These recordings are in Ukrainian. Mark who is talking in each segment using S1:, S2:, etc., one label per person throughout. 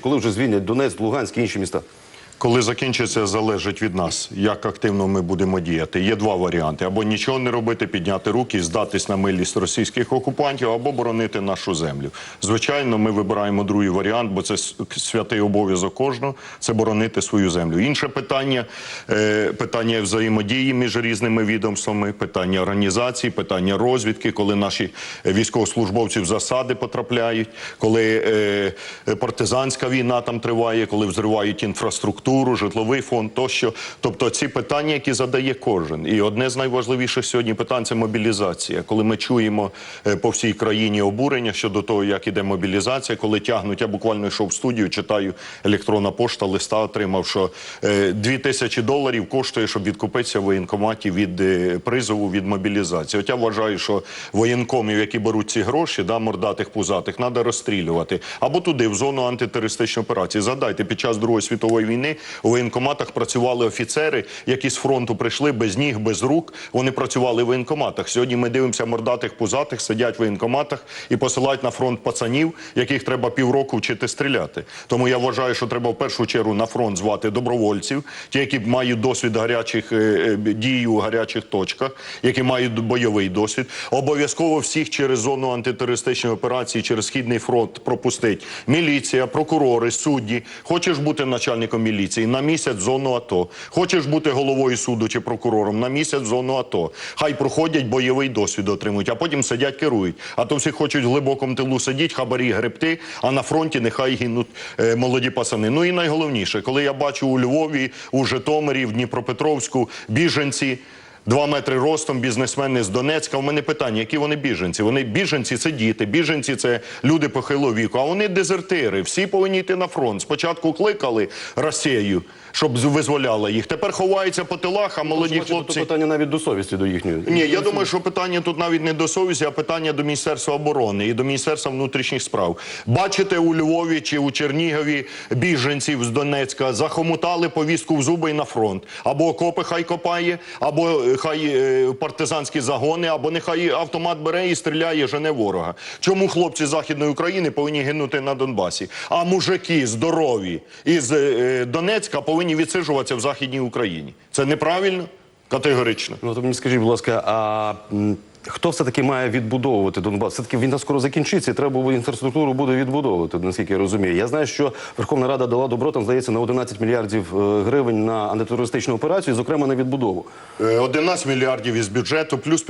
S1: коли вже звільнять Донецьк, Луганськ і інші міста?
S2: Коли закінчиться, залежить від нас, як активно ми будемо діяти. Є два варіанти: або нічого не робити, підняти руки, здатись на милість російських окупантів, або боронити нашу землю. Звичайно, ми вибираємо другий варіант, бо це святий обов'язок кожного це боронити свою землю. Інше питання е, питання взаємодії між різними відомствами, питання організації, питання розвідки, коли наші військовослужбовці в засади потрапляють, коли е, партизанська війна там триває, коли взривають інфраструктуру, житловий фонд тощо. Тобто ці питання, які задає кожен. І одне з найважливіших сьогодні питань це мобілізація. Коли ми чуємо е, по всій країні обурення щодо того, як іде мобілізація, коли тягнуть, я буквально йшов в студію, читаю електронна пошта, листа отримав, що е, дві тисячі доларів коштує, щоб відкупитися в воєнкоматі від е, призову від мобілізації. От я вважаю, що воєнкомів, які беруть ці гроші, да, мордатих пузатих, треба розстрілювати або туди, в зону антитерористичної операції. Задайте, під час Другої світової війни у воєнкоматах працювали офіцери, які з фронту прийшли без ніг, без рук. Вони працювали в воєнкоматах. Сьогодні ми дивимося мордатих пузатих, сидять в воєнкоматах і посилають на фронт пацанів, яких треба півроку вчити стріляти. Тому я вважаю, що треба в першу чергу на фронт звати добровольців, ті, які мають досвід гарячих е, е, дій у гарячих точках, які мають бойовий досвід. Обов'язково всіх через зону антитерористичної операції, через східний фронт пропустить міліція, прокурори, судді. Хочеш бути начальником міліції на місяць зону АТО. Хочеш бути головою суду чи прокурором на місяць зону АТО. Хай проходять бойовий досвід, отримують, а потім сидять керують. А то всі хочуть в глибокому тилу сидіти, хабарі гребти, а на фронті нехай гинуть е, молоді пасани. Ну і найголовніше, коли я бачу у Львові, у Житомирі, в Дніпропетровську біженці. Два метри ростом, бізнесмени з Донецька. У мене питання, які вони біженці? Вони біженці це діти, біженці це люди похилого віку, а вони дезертири. Всі повинні йти на фронт. Спочатку кликали Росію, щоб визволяла їх. Тепер ховаються по тилах, а молоді
S1: Бачите,
S2: хлопці.
S1: то питання навіть до совісті до їхньої.
S2: Ні, я думаю, що питання тут навіть не до совісті, а питання до Міністерства оборони і до Міністерства внутрішніх справ. Бачите, у Львові чи у Чернігові біженців з Донецька захомутали повістку в зуби і на фронт. Або окопи хай копає, або е, хай е, партизанські загони, або нехай автомат бере і стріляє, жене ворога. Чому хлопці Західної України повинні гинути на Донбасі? А мужики здорові із е, Донецька повинні відсиджуватися в Західній Україні. Це неправильно? Категорично.
S1: Ну то мені скажіть, будь ласка, а хто все-таки має відбудовувати Донбас? Все-таки війна скоро закінчиться, і треба інфраструктуру буде відбудовувати, наскільки я розумію. Я знаю, що Верховна Рада дала добро, там, здається, на 11 мільярдів е, гривень на антитерористичну операцію, зокрема на відбудову.
S2: Е, 11 мільярдів із бюджету, плюс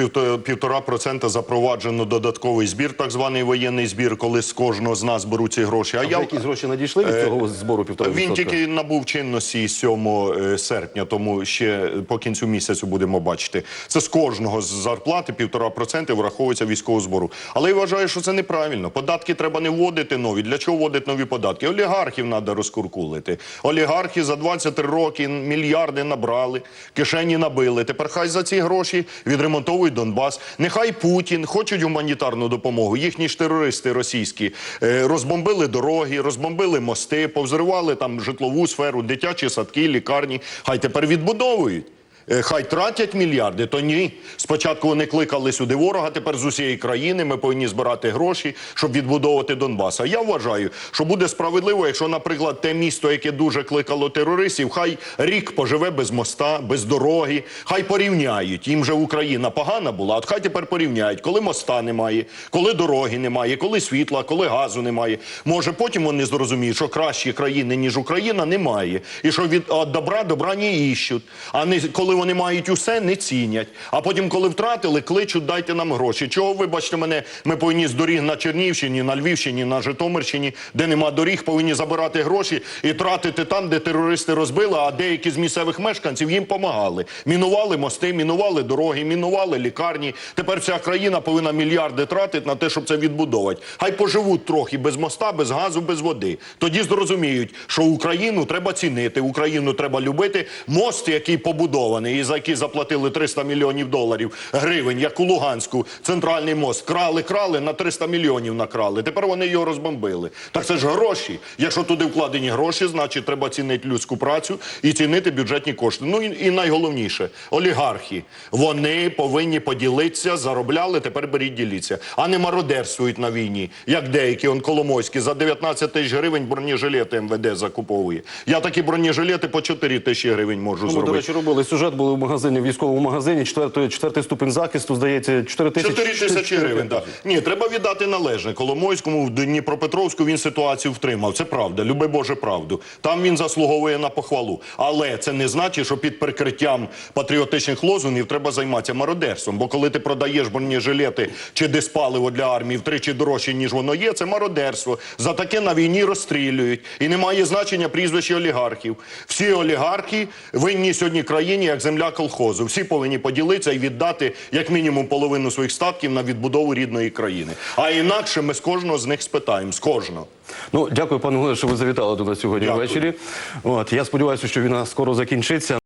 S2: півтора процента запроваджено додатковий збір, так званий воєнний збір, коли з кожного з нас беруть ці гроші. А,
S1: А
S2: я
S1: якісь гроші надійшли від цього збору півтора
S2: він тільки набув чинності 7 е, серпня, тому ще по кінцю місяцю будемо бачити. Це з кожного з зарплати півтора проценти враховується військового збору. Але я вважаю, що це неправильно. Податки треба не вводити нові. Для чого вводити нові податки? Олігархів треба розкуркулити. Олігархи за 23 роки мільярди набрали, кишені набили. Тепер хай за ці гроші відремонтовують Донбас. Нехай Путін хочуть гуманітарну допомогу. Їхні ж терористи російські е, розбомбили дороги, розбомбили мости, повзривали там житлову сферу, дитячі садки, лікарні. Хай тепер відбудовують. Е, Хай тратять мільярди, то ні. Спочатку вони кликали сюди ворога, тепер з усієї країни ми повинні збирати гроші, щоб відбудовувати Донбас. А я вважаю, що буде справедливо, якщо, наприклад, те місто, яке дуже кликало терористів, хай рік поживе без моста, без дороги, хай порівняють. Їм же Україна погана була, от хай тепер порівняють, коли моста немає, коли дороги немає, коли світла, коли газу немає. Може, потім вони зрозуміють, що кращі країни, ніж Україна, немає. І що від добра добра не іщуть. А не коли вони мають усе, не цінять. А потім, коли втратили, кличуть, дайте нам гроші. Чого, вибачте мене, ми повинні з доріг на Чернівщині, на Львівщині, на Житомирщині, де нема доріг, повинні забирати гроші і тратити там, де терористи розбили, а деякі з місцевих мешканців їм помагали. Мінували мости, мінували дороги, мінували лікарні. Тепер вся країна повинна мільярди тратити на те, щоб це відбудовувати. Хай поживуть трохи без моста, без газу, без води. Тоді зрозуміють, що Україну треба цінити, Україну треба любити. Мост, який побудований. Райони, і за які заплатили 300 мільйонів доларів гривень, як у Луганську, центральний мост, крали, крали, на 300 мільйонів накрали. Тепер вони його розбомбили. Так це ж гроші. Якщо туди вкладені гроші, значить треба цінити людську працю і цінити бюджетні кошти. Ну і, і найголовніше, олігархи. Вони повинні поділитися, заробляли, тепер беріть діліться. А не мародерствують на війні, як деякі он Коломойські за 19 тисяч гривень бронежилети МВД закуповує. Я такі бронежилети по 4 тисячі гривень можу
S1: Ну,
S2: зробити.
S1: до речі, робили сюжет, були в магазині, в військовому магазині, четвертий, четвертий ступень захисту, здається, 4 тисячі.
S2: 4 тисячі гривень, так. Ні, треба віддати належне. Коломойському в Дніпропетровську він ситуацію втримав. Це правда, люби Боже правду. Там він заслуговує на похвалу. Але це не значить, що під прикриттям патріотичних лозунгів треба займатися мародерством. Бо коли ти продаєш бронежилети чи диспаливо для армії втричі дорожче, ніж воно є, це мародерство. За таке на війні розстрілюють. І немає значення прізвища олігархів. Всі олігархи винні сьогодні країні як земля колхозу. Всі повинні поділитися і віддати як мінімум половину своїх статків на відбудову рідної країни. А інакше ми з кожного з них спитаємо. З кожного.
S1: Ну, дякую, пане Голе, що ви завітали до нас сьогодні
S2: Дякую.
S1: ввечері. От, я сподіваюся, що війна скоро закінчиться.